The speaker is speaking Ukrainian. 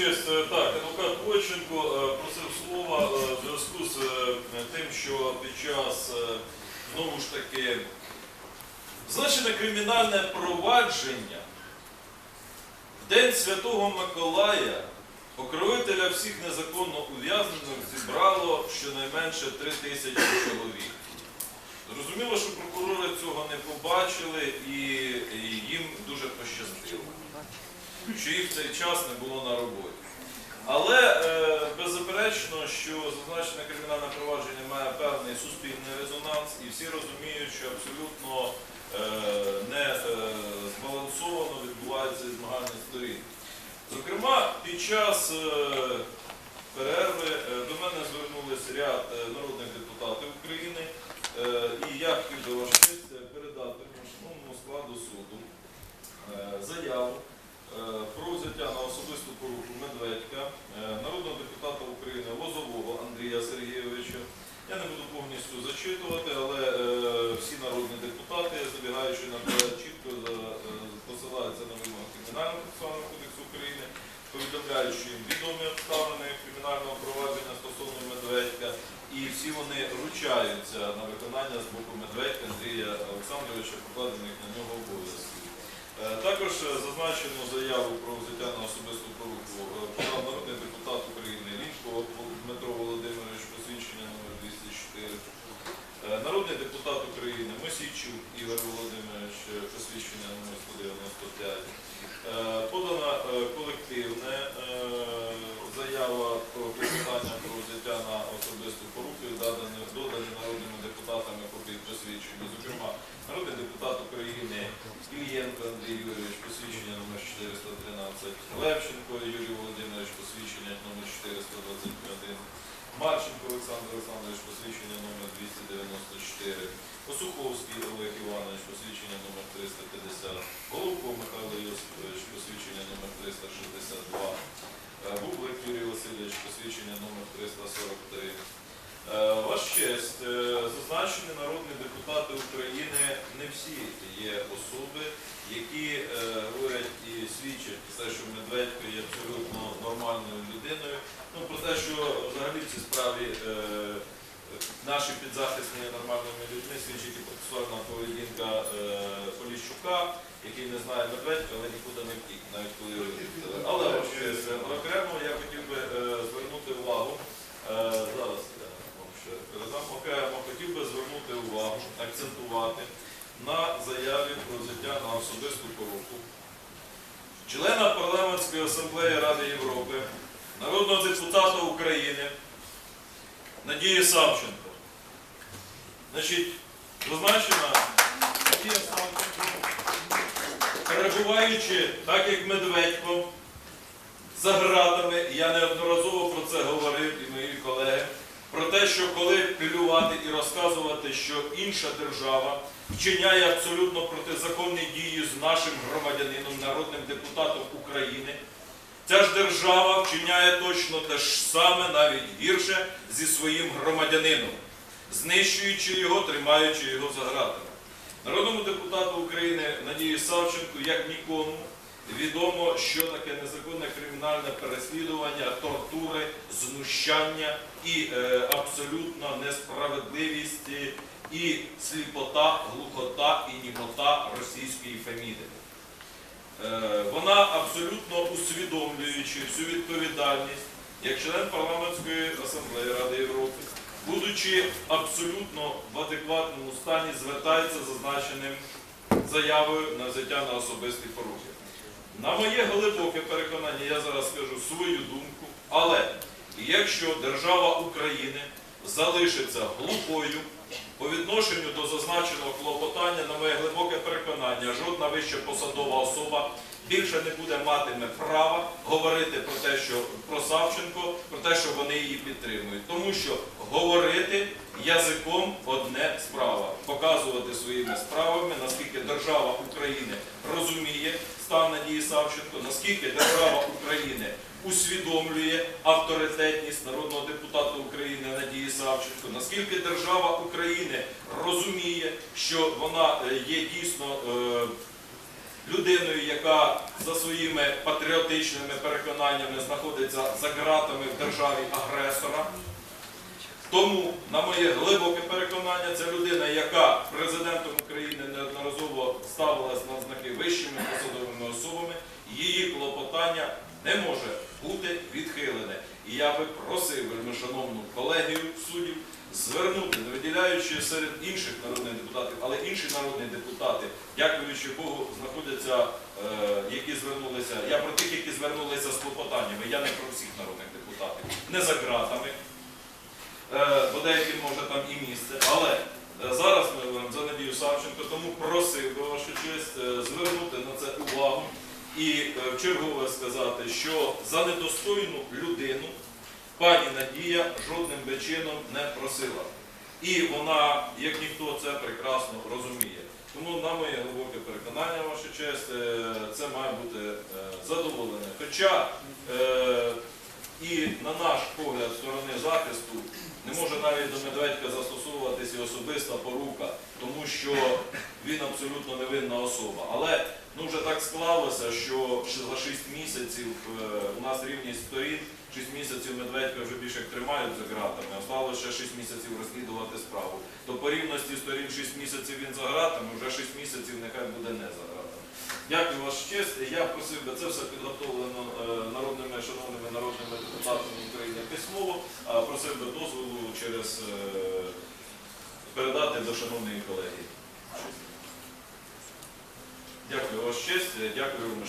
Е, так, адвокат Бойченко е, просив слова е, в зв'язку з тим, що під час знову ж таки значене кримінальне провадження в День Святого Миколая покровителя всіх незаконно ув'язнених зібрало щонайменше 3 тисячі чоловік. Зрозуміло, що прокурори цього не побачили і їм дуже пощастило що їх в цей час не було на роботі. Але е, беззаперечно, що зазначене кримінальне провадження має певний суспільний резонанс, і всі розуміють, що абсолютно е, не е, збалансовано відбуваються змагання сторін. Зокрема, під час перерви до мене звернулись ряд народних депутатів України, і я хотів ваша честь передати шановному складу суду заяву про взяття на особисту поруку Медведька, е, народного депутата України Лозового Андрія Сергійовича. Я не буду повністю зачитувати, але е, всі народні депутати, забігаючи наперед, чітко е, посилаються на вимоги Кримінального процесуального кодексу України, повідомляють, що їм відомі обставини кримінального провадження стосовно Медведька, і всі вони ручаються на виконання з боку Медведька Андрія Олександровича, покладених на нього обов'язків. Е, Також зазначено заяву про взяття на особисту поруку е, подав народний депутат України Лінько Дмитро Володимирович, посвідчення номер 204. Е, Народний депутат України Мосійчук Ігор Володимирович, е, посвідчення номер 195. Е, Подана е, колективна е, заява про питання про взяття на особисту поруку, додані, додані народними депутатами копії посвідчення. Зокрема, народний депутат України Андрій Юрійович, посвідчення номер 413, Левченко Юрій Володимирович, посвідчення номер 421, Марченко Олександр Олександрович, посвідчення номер 294, Осуховський Олег Іванович, посвідчення номер 350, Головко Михайло Йосипович, посвідчення номер 362, е, Бублик Юрій Васильович, посвідчення номер 343. Е, Ваш честь, е, зазначені народні депутати України не всі є особи, які е, говорять і свідчать про те, що Медведько є абсолютно нормальною людиною. Ну про те, що взагалі в цій справі е, наші підзахисні є нормальними людьми, свідчить і процесуальна поведінка е, Поліщука, який не знає Медведька, але нікуди не втік, навіть коли але ваш честь, е, окремо я хотів би е, звернути увагу. е, Зараз я вам ще передам. Окремо хотів би звернути увагу, акцентувати на заяві про взяття на поруку члена парламентської асамблеї Ради Європи, народного депутата України Надії Савченко. Значить, зазначена Надія Савченко, перебуваючи так як Медведько, за гратами, я неодноразово про це говорив і мої колеги, про те, що коли плювати і розказувати, що інша держава вчиняє абсолютно протизаконні дії з нашим громадянином, народним депутатом України, ця ж держава вчиняє точно те ж саме, навіть гірше зі своїм громадянином, знищуючи його, тримаючи його за гратами. Народному депутату України Надії Савченку, як нікому, відомо, що таке незаконне кримінальне переслідування, тортури, знущання і е, абсолютна несправедливість е, і сліпота, глухота і німота російської феміди. Е, вона абсолютно усвідомлюючи всю відповідальність як член парламентської асамблеї Ради Європи, будучи абсолютно в адекватному стані, звертається зазначеним заявою на взяття на особисті поруки. На моє глибоке переконання, я зараз скажу свою думку, але якщо держава України залишиться глухою по відношенню до зазначеного клопотання, на моє глибоке переконання, жодна вища посадова особа більше не буде матиме права говорити про те, що про Савченко, про те, що вони її підтримують. Тому що говорити язиком одне справа, показувати своїми справами, наскільки держава України розуміє стан Надії Савченко, наскільки держава України усвідомлює авторитетність народного депутата України Надії Савченко, наскільки держава України розуміє, що вона е, є дійсно. е, людиною, яка за своїми патріотичними переконаннями знаходиться за ґратами в державі агресора. Тому, на моє глибоке переконання, це людина, яка президентом України неодноразово ставилась на знаки вищими посадовими особами, її клопотання не може бути відхилене. І я би просив вельми шановну колегію суддів звернути, не виділяючи серед інших народних депутатів, але інші народні депутати, дякуючи Богу, знаходяться, е, які звернулися. Я про тих, які звернулися з клопотаннями, я не про всіх народних депутатів, не за ґратами. Е, бо деяким може там і місце. Але е, зараз ми говоримо за Надію Савченко, тому просив би вашу честь е, звернути на це увагу і е, вчергове сказати, що за недостойну людину пані Надія жодним чином не просила. І вона, як ніхто, це прекрасно розуміє. Тому, на моє глибоке переконання, ваша честь, е, це має бути е, задоволене. Хоча і на наш погляд сторони захисту не може навіть до Медведька застосовуватись і особиста порука, тому що він абсолютно невинна особа. Але ну вже так склалося, що за 6 місяців е, у нас рівність сторін, 6 місяців Медведька вже більше тримають за ґратами, осталося ще 6 місяців розслідувати справу. То по рівності сторін 6 місяців він за ґратами, вже 6 місяців нехай буде не за ґратами. Дякую ваш честь. Я просив би це все підготовлено е, народними шановними народними депутатами України письмово. А просив би дозволу через е, передати до шановної колеги. Дякую вас честь. Дякую.